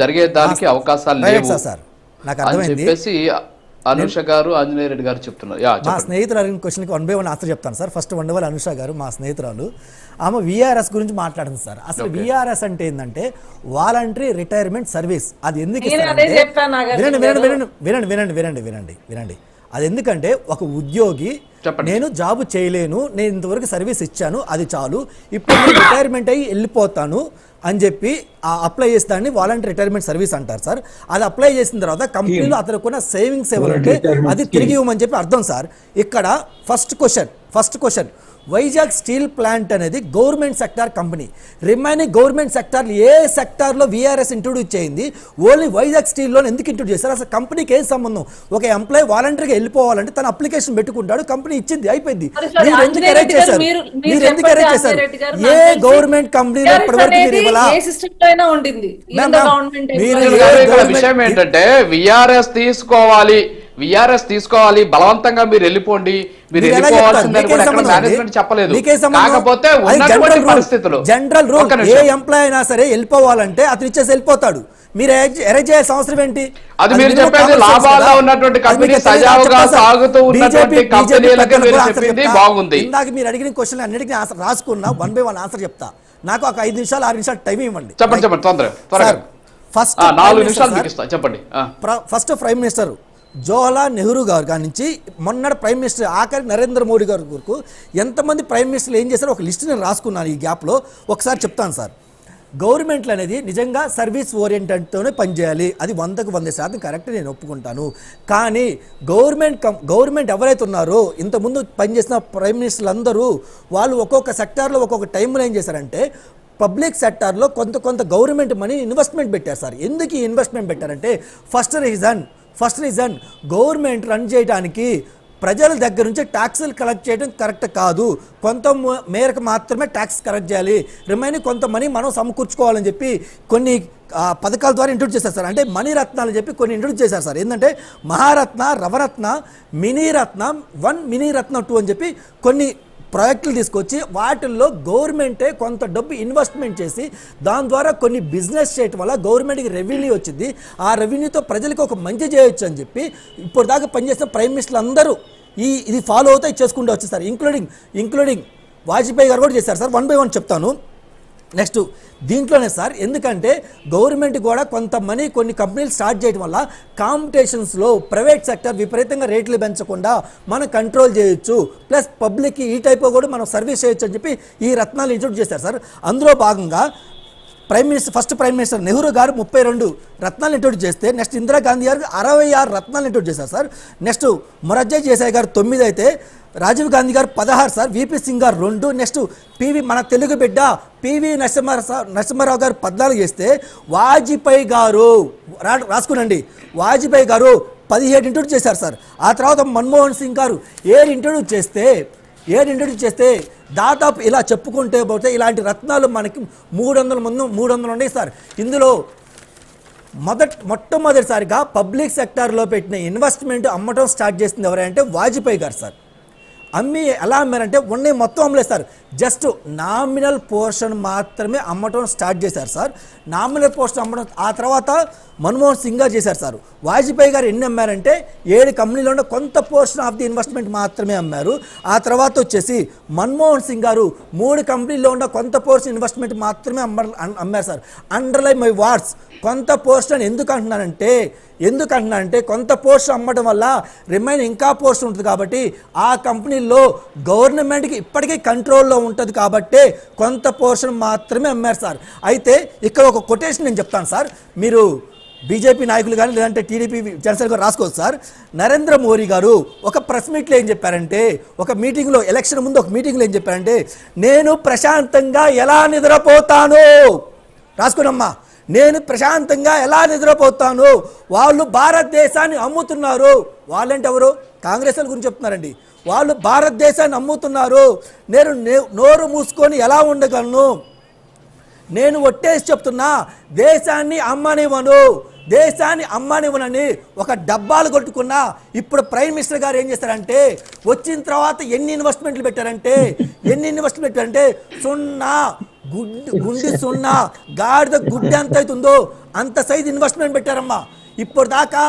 జరిగే దానికి అవకాశాలు లేవు. సార్, సార్ నాకు అని అర్థమైంది. చెప్పేసి అనుష గారు ఆంజనేయ రెడ్డి గారు చెప్తున్నారు. యా మా స్నేహితులు అడిగిన క్వశ్చన్కి వన్ బై వన్ ఆన్సర్ చెప్తాను సార్. ఫస్ట్ వండవల్ అనుష గారు మా స్నేహితురాలు. ఆమె విఆర్ఎస్ గురించి మాట్లాడుతుంది సార్. అసలు విఆర్ఎస్ అంటే ఏంటంటే వాలంటరీ రిటైర్మెంట్ సర్వీస్. అది ఎందుకు వినండి వినండి. వినండి వినండి వినండి వినండి వినండి వినండి. అది ఎందుకంటే ఒక ఉద్యోగి. నేను జాబ్ చేయలేను నేను ఇంతవరకు సర్వీస్ ఇచ్చాను అది చాలు. ఇప్పుడు రిటైర్మెంట్ అయ్యి వెళ్ళిపోతాను. అని చెప్పి ఆ అప్లై చేస్తానని వాలంటీర్ రిటైర్మెంట్ సర్వీస్ అంటారు సార్. అది అప్లై చేసిన తర్వాత కంపెనీలో అతనుకున్న సేవింగ్స్ ఏమంటే అది తిరిగి ఇవ్వమని చెప్పి అర్థం సార్. ఇక్కడ first question first question Vizag steel plant అనేది government sector company. Remaining government sector ఏ సెక్టార్లో విఆర్ఎస్ ఇంట్రొడ్యూస్ చేయింది ఓన్లీ వైజాగ్ స్టీల్లో ఎందుకు ఇంట్రొడ్యూస్ చేస్తారు అసలు కంపెనీకి ఏం సంబంధం? ఒక ఎంప్లాయ్ వాలంటీర్గా వెళ్ళిపోవాలంటే తన అప్లికేషన్ పెట్టుకుంటాడు కంపెనీ ఇచ్చింది అయిపోయింది. మరి ఎందుకు అరేంజ్ చేశారు? మీరు- ఎందుకు అరేంజ్ చేశారు? ఏ గవర్నమెంట్ కంపెనీలో ఇప్పటివరకు మీరు ఇవ్వాలా మీరు విషయం ఏంటంటే విఆర్ఎస్ తీసుకోవాలి. విఆర్ఎస్ తీసుకోవాలి బలవంతంగా మీరు వెళ్ళిపోండి మీరు వెళ్ళిపోవాల్సిందని? కూడా ఎక్కడ అండి? మేనేజ్మెంట్ చెప్పలేదు? కాకపోతే ఉన్నటువంటి. పరిస్థితులు జనరల్ రూల్ ఏ. ఎంప్లాయ్ అయినా సరే వెళ్ళిపోవాలంటే అతను ఇచ్చేసి వెళ్ళిపోతాడు మీరు ఎరేంజ్ చేయాల్సిన అవసరం ఏంటి అది మీరు చెప్పేది లాభాల్లో? ఉన్నటువంటి కంపెనీ సజావుగా. సాగుతూ ఉన్నటువంటి కంపెనీలకి మీరు చెప్పింది. బాగుంది. ఇందాక మీరు అడిగిన క్వశ్చన్ అన్నిటికీ ఆన్సర్ రాసుకున్నా వన్ బై వన్ ఆన్సర్ చెప్తా నాకు ఒక ఐదు నిమిషాలు ఆరు నిమిషాలు టైం ఇవ్వండి చెప్పండి చెప్పండి తొందరగా త్వరగా ఫస్ట్ నాలుగు నిమిషాలు చెప్పండి first prime minister Jawaharlal Nehru garu కాడి నుంచి మొన్నటి ప్రైమ్ మినిస్టర్ ఆఖరి నరేంద్ర మోడీ గారి వరకు ఎంతమంది ప్రైమ్ మినిస్టర్లు ఏం చేశారో ఒక లిస్ట్ నేను రాసుకున్నాను ఈ గ్యాప్లో. ఒకసారి చెప్తాను సార్. గవర్నమెంట్లు అనేది నిజంగా సర్వీస్ ఓరియంటెడ్తోనే పనిచేయాలి. అది వందకు వంద శాతం కరెక్ట్ నేను ఒప్పుకుంటాను. కానీ గవర్నమెంట్ కం గవర్నమెంట్ ఎవరైతే ఉన్నారో ఇంతకుముందు పనిచేసిన ప్రైమ్ మినిస్టర్లు అందరూ వాళ్ళు ఒక్కొక్క సెక్టార్లో ఒక్కొక్క టైంలో ఏం చేశారంటే పబ్లిక్ సెక్టార్లో కొంత కొంత గవర్నమెంట్ మనీ ఇన్వెస్ట్మెంట్ పెట్టారు సార్. ఎందుకు ఈ ఇన్వెస్ట్మెంట్ పెట్టారంటే first reason first reason government run చేయడానికి ప్రజల దగ్గర నుంచి ట్యాక్సులు కలెక్ట్ చేయడం కరెక్ట్ కాదు. కొంత మేరకు మాత్రమే ట్యాక్స్ కలెక్ట్ చేయాలి. రిమైనింగ్ కొంత మనీ మనం సమకూర్చుకోవాలని చెప్పి కొన్ని పథకాల ద్వారా ఇంట్రొడ్యూస్ చేశారు సార్. అంటే మనీ రత్నాలు అని చెప్పి కొన్ని ఇంట్రొడ్యూస్ చేశారు సార్. ఏంటంటే మహారత్న రవరత్న మినీరత్న వన్ మినీరత్న టూ అని చెప్పి కొన్ని ప్రాజెక్టులు తీసుకొచ్చి వాటిల్లో గవర్నమెంటే కొంత డబ్బు ఇన్వెస్ట్మెంట్ చేసి దాని ద్వారా కొన్ని బిజినెస్ చేయటం వల్ల గవర్నమెంట్కి రెవెన్యూ వచ్చింది. ఆ రెవెన్యూతో ప్రజలకు ఒక మంచి చేయొచ్చు అని చెప్పి ఇప్పుడు దాకా పనిచేసిన ప్రైమ్ మినిస్టర్లు అందరూ ఈ ఇది ఫాలో అవుతాయి చేసుకుంటూ వచ్చేసారు. ఇంక్లూడింగ్ ఇంక్లూడింగ్ వాజ్పేయి గారు కూడా చేశారు సార్. వన్ బై వన్ చెప్తాను. నెక్స్ట్ దీంట్లోనే సార్ ఎందుకంటే గవర్నమెంట్ కూడా కొంత మనీ కొన్ని కంపెనీలు స్టార్ట్ చేయడం వల్ల కాంపిటీషన్స్లో ప్రైవేట్ సెక్టర్ విపరీతంగా రేట్లు పెంచకుండా మనం కంట్రోల్ చేయొచ్చు. ప్లస్ పబ్లిక్కి ఈ టైప్ కూడా మనం సర్వీస్ చేయొచ్చు అని చెప్పి ఈ రత్నాలు ఇంట్రొడ్యూస్ చేశారు సార్. అందులో భాగంగా prime minister first prime minister Nehru garu ముప్పై రెండు రత్నాలు ఇంట్రొడ్యూస్ చేస్తే నెక్స్ట్ ఇందిరాగాంధీ గారు అరవై ఆరు రత్నాలు ఇంట్రొడ్యూస్ చేశారు సార్. నెక్స్ట్ మొరజ్జయ్ దేశాయ్ గారు తొమ్మిది అయితే రాజీవ్ గాంధీ గారు పదహారు సార్ విపి సింగ్ గారు రెండు నెక్స్ట్ పివి మన తెలుగు బిడ్డ పివి నరసింహ నరసింహారావు గారు పద్నాలుగు చేస్తే వాజ్పేయి గారు రా రాసుకునండి వాజ్పేయి గారు పదిహేడు ఇంట్రోడ్యూస్ చేశారు సార్. ఆ తర్వాత మన్మోహన్ సింగ్ గారు ఏడు ఇంట్రోడ్యూస్ చేస్తే ఏడు ఇంట్రోడ్యూస్ చేస్తే దాదాపు ఇలా చెప్పుకుంటే పోతే ఇలాంటి రత్నాలు మనకి మూడు వందల ముందు మూడు వందలు ఉన్నాయి సార్. ఇందులో మొదట్ మొట్టమొదటిసారిగా పబ్లిక్ సెక్టార్లో పెట్టిన ఇన్వెస్ట్మెంట్ అమ్మటం స్టార్ట్ చేసింది ఎవరంటే వాజ్పేయి గారు సార్. అమ్మి ఎలా అమ్మారంటే ఉన్నాయి మొత్తం సార్. జస్ట్ నామినల్ పోర్షన్ మాత్రమే అమ్మటం స్టార్ట్ చేశారు సార్. నామినల్ పోర్షన్ అమ్మడం ఆ తర్వాత మన్మోహన్ సింగ్ గారు చేశారు సార్. వాజ్పేయి గారు ఎన్ని అమ్మారంటే ఏడు కంపెనీలోనే ఉన్న కొంత పోర్షన్ ఆఫ్ ది ఇన్వెస్ట్మెంట్ మాత్రమే అమ్మారు. ఆ తర్వాత వచ్చేసి మన్మోహన్ సింగ్ గారు మూడు కంపెనీల్లో ఉన్న కొంత పోర్షన్ ఇన్వెస్ట్మెంట్ మాత్రమే అమ్మ అమ్మారు సార్. అండర్లై మై వార్డ్స్ కొంత పోర్షన్ అని ఎందుకు అంటున్నానంటే ఎందుకు అంటున్నానంటే కొంత పోర్షన్ అమ్మడం వల్ల రిమైన్ ఇంకా పోర్షన్ ఉంటుంది కాబట్టి ఆ కంపెనీల్లో గవర్నమెంట్కి ఇప్పటికీ కంట్రోల్లో ఉంటుంది కాబట్టే కొంత పోర్షన్ మాత్రమే అమ్మారు సార్. అయితే ఇక్కడ ఒక కొటేషన్ నేను చెప్తాను సార్. మీరు బీజేపీ నాయకులు కానీ లేదంటే టీడీపీ జనసేన గారు రాసుకోవచ్చు సార్. నరేంద్ర మోడీ గారు ఒక ప్రెస్ మీట్లో ఏం చెప్పారంటే ఒక మీటింగ్లో ఎలక్షన్ ముందు ఒక మీటింగ్లో ఏం చెప్పారంటే నేను ప్రశాంతంగా ఎలా నిద్రపోతాను? రాసుకోనమ్మా. నేను ప్రశాంతంగా ఎలా నిద్రపోతాను? వాళ్ళు భారతదేశాన్ని అమ్ముతున్నారు. వాళ్ళంటే ఎవరు? కాంగ్రెస్ గురించి చెప్తున్నారండి. వాళ్ళు భారతదేశాన్ని అమ్ముతున్నారు. నేను నోరు మూసుకొని ఎలా ఉండగలను? నేను ఒట్టేసి చెప్తున్నా దేశాన్ని అమ్మనివ్వను. దేశాన్ని అమ్మనివ్వనని ఒక డబ్బాలు కొట్టుకున్నా ఇప్పుడు ప్రైమ్ మినిస్టర్ గారు ఏం చేస్తారంటే వచ్చిన తర్వాత ఎన్ని ఇన్వెస్ట్మెంట్లు పెట్టారంటే ఎన్ని ఇన్వెస్ట్మెంట్ పెట్టారంటే సున్నా గుడ్డి గుండి సున్నా గాడిద గుడ్డి ఎంత అవుతుందో అంత సైజ్ ఇన్వెస్ట్మెంట్ పెట్టారమ్మా. ఇప్పుడు దాకా.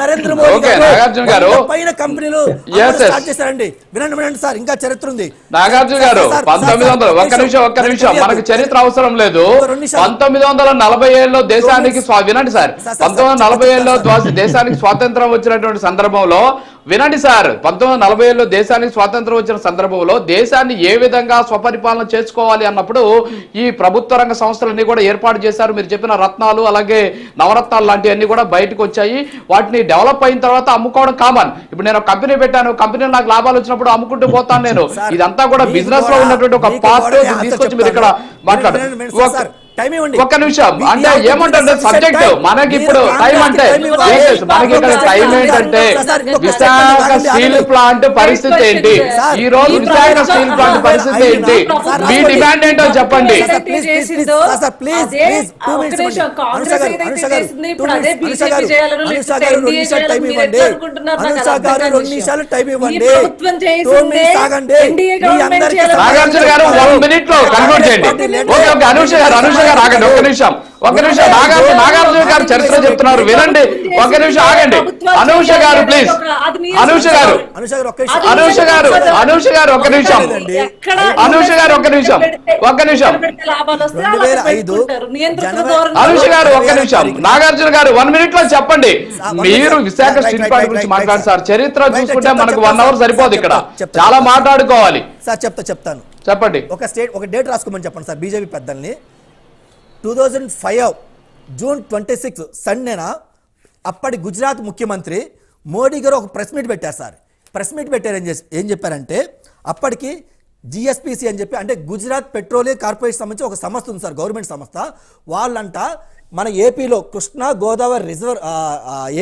నరేంద్ర మోడీ గారు పైన కంపెనీలు. స్టార్ట్ చేశారండి వినండి వినండి సార్ ఇంకా చరిత్ర ఉంది నాగార్జున గారు సార్, సార్, పంతొమ్మిది సార్, వందలు ఒక్క నిమిషం ఒక్క నిమిషం తెలియదు. మనకు చరిత్ర అవసరం లేదు. పంతొమ్మిది వందల నలభై ఏళ్ళలో దేశానికి వినండి సార్ పంతొమ్మిది వందల నలభై ఏళ్ళలో దేశానికి స్వాతంత్రం వచ్చినటువంటి సందర్భంలో వినండి సార్ పంతొమ్మిది వందల నలభై ఏళ్ళలో దేశానికి స్వాతంత్రం వచ్చిన సందర్భంలో దేశాన్ని ఏ విధంగా స్వపరిపాలన చేసుకోవాలి అన్నప్పుడు ఈ ప్రభుత్వ రంగ సంస్థలన్నీ కూడా ఏర్పాటు చేశారు మీరు చెప్పిన రత్నాలు అలాగే నవరత్నాలు లాంటివన్నీ కూడా బయటకు వచ్చాయి. వాటిని డెవలప్ అయిన తర్వాత అమ్ముకోవడం కామన్ ఇప్పుడు నేను ఒక కంపెనీ పెట్టాను. కంపెనీ నాకు లాభాలు వచ్చినప్పుడు అమ్ముకుంటూ పోతాను నేను. ఇదంతా కూడా బిజినెస్లో ఉన్నటువంటి ఒక పార్ట్ తీసుకొచ్చి మీరు ఇక్కడ చెప్తాను. టైం ఇవ్వండి. ఒక్క నిమిషం. అంటే ఏమంటే సబ్జెక్ట్. మనకి ఇప్పుడు టైం అంటే మనకి ఇక్కడ టైం ఏంటంటే విశాఖ స్టీల్. ప్లాంట్ పరిస్థితి ఏంటి? ఈ రోజు విశాఖ స్టీల్ ప్లాంట్ పరిస్థితి ఏంటి? మీ. డిమాండ్ ఏంటో చెప్పండి. గారు, నాగార్జున వన్ మినిట్లో కన్వర్ట్ చేయండి ఓకే ఓకే అనుష గారు అనుష గారు ఆగండి ఒక్క నిమిషం. ఒక్క నిమిషం. నాగార్జున నాగార్జున గారు చరిత్ర చెప్తున్నారు. వినండి. ఒక్క నిమిషం ఆగండి. అనూష గారు ప్లీజ్. అనూష గారు. అనుష గారు, ఒక్క నిమిషం. అనూష గారు అనూష గారు ఒక్క నిమిషం. అనూష గారు ఒక్క నిమిషం. ఒక్క నిమిషం. అనుష గారు ఒక్క నిమిషం. నాగార్జున గారు వన్ మినిట్లో చెప్పండి మీరు. విశాఖ స్టీల్ ప్లాంట్ గురించి right, మాట్లాడు right, సార్. చరిత్ర చూసుకుంటే మనకు వన్ అవర్ సార్, సరిపోదు ఇక్కడ. చాలా. మాట్లాడుకోవాలి. సార్ చెప్తా చెప్తాను. చెప్పండి. ఒక స్టేట్ ఒక డేట్ రాసుకోమని చెప్పండి సార్. బీజేపీ పెద్దల్ని. Two thousand five June twenty six సండేన? అప్పటి గుజరాత్ ముఖ్యమంత్రి మోడీ గారు ఒక ప్రెస్ మీట్ పెట్టారు సార్. ప్రెస్ మీట్ పెట్టారు ఏం చేసి ఏం చెప్పారంటే అప్పటికి జిఎస్పిసి అని చెప్పి అంటే గుజరాత్ పెట్రోలియం కార్పొరేషన్ సంబంధించి ఒక సంస్థ ఉంది సార్ గవర్నమెంట్ సంస్థ. వాళ్ళంట మన ఏపీలో కృష్ణా గోదావరి రిజర్వ్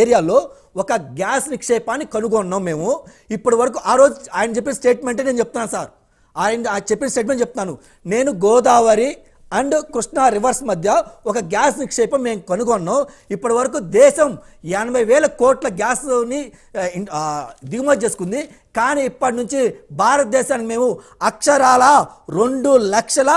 ఏరియాలో ఒక గ్యాస్ నిక్షేపాన్ని కనుగొన్నాం మేము. ఇప్పటి వరకు ఆ రోజు ఆయన చెప్పిన స్టేట్మెంటే నేను చెప్తున్నాను సార్. ఆయన చెప్పిన స్టేట్మెంట్ చెప్తాను నేను గోదావరి అండ్ కృష్ణా రివర్స్ మధ్య ఒక గ్యాస్ నిక్షేపం మేము కనుగొన్నాం. ఇప్పటి వరకు దేశం ఎనభై వేల కోట్ల గ్యాస్ని దిగుమతి చేసుకుంది. కానీ ఇప్పటి నుంచి భారతదేశానికి మేము అక్షరాల రెండు లక్షల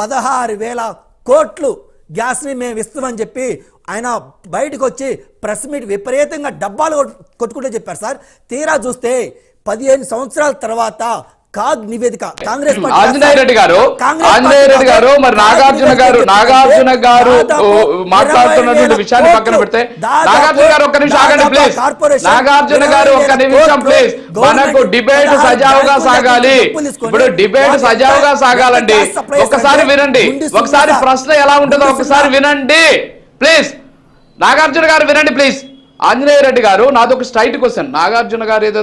పదహారు వేల కోట్లు గ్యాస్ని మేము ఇస్తామని చెప్పి ఆయన బయటకు వచ్చి ప్రెస్ మీట్ విపరీతంగా డబ్బాలు కొట్టుకుంటే చెప్పారు సార్. తీరా చూస్తే పదిహేను సంవత్సరాల తర్వాత కాగ్ నివేదిక. కాంగ్రెస్ ఆంజనేయ రెడ్డి గారు ఆంజనేయ రెడ్డి గారు మరి నాగార్జున గారు నాగార్జున గారు మాట్లాడుతున్నటువంటి విషయాన్ని పక్కన పెడితే నాగార్జున గారు ఒక్క నిమిషం ఆగండి ప్లీజ్ నాగార్జున గారు ఒక్క నిమిషం ప్లీజ్ మనకు డిబేట్ సజావుగా సాగాలి. ఇప్పుడు డిబేట్ సజావుగా సాగాలండి. ఒకసారి వినండి. ఒకసారి సార్. ప్రశ్న ఎలా ఉంటుందో ఒకసారి. వినండి. ప్లీజ్ నాగార్జున గారు వినండి ప్లీజ్ ఆంజనేయ రెడ్డి గారు నాది ఒక స్ట్రైట్ క్వశ్చన్ నాగార్జున గారు ఏదో